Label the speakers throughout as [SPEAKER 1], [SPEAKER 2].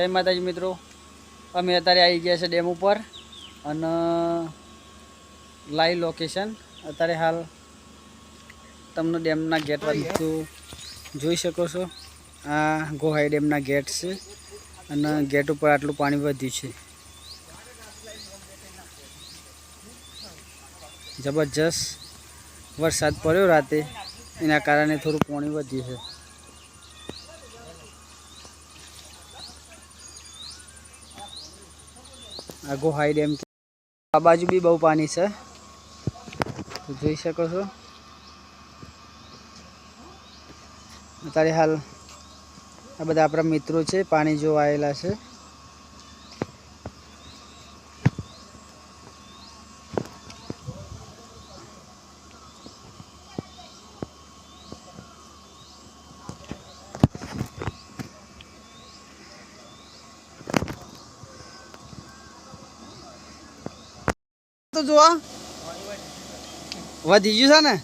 [SPEAKER 1] જય માતાજી મિત્રો. અમે અત્યારે આવી ગયા છે ડેમ ઉપર અને લાઈવ લોકેશન અત્યારે હાલ તમને ડેમના ગેટ બધું જોઈ શકો છો. આ ગોહાઈ ડેમના ગેટ છે અને ગેટ ઉપર આટલું પાણી વધ્યું છે. જબરજસ્ત વરસાદ પડ્યો રાતે. એના કારણે થોડું પાણી વધ્યું છે. આ ગોહાઈ ડેમ આ બાજુ બી બહુ પાણી છે. જોઈ શકો છો. અત્યારે હાલ આ બધા આપણા મિત્રો છે, પાણી જોવા આવેલા છે. તો જોવા. વધી ગયું છે ને?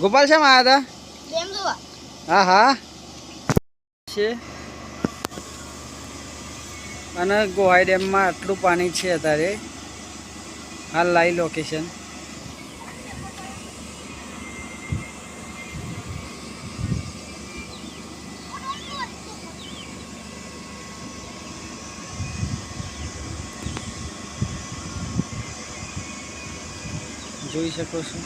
[SPEAKER 1] ગોપાલ શેમ આવ્યા હતા હા હા. છે. અને ગોહાઈ ડેમમાં આટલું પાણી છે અત્યારે. હાલ લાઈવ લોકેશન જોઈ શકો છો.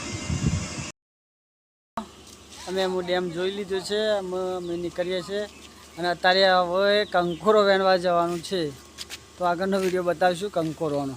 [SPEAKER 1] અમે એમ ડેમ જોઈ લીધો છે, અમે નીકળીએ છીએ અને અત્યારે હવે કંકોરો વેણવા જવાનું છે. તો આગળનો વીડિયો બતાવીશું કંકોરોનો.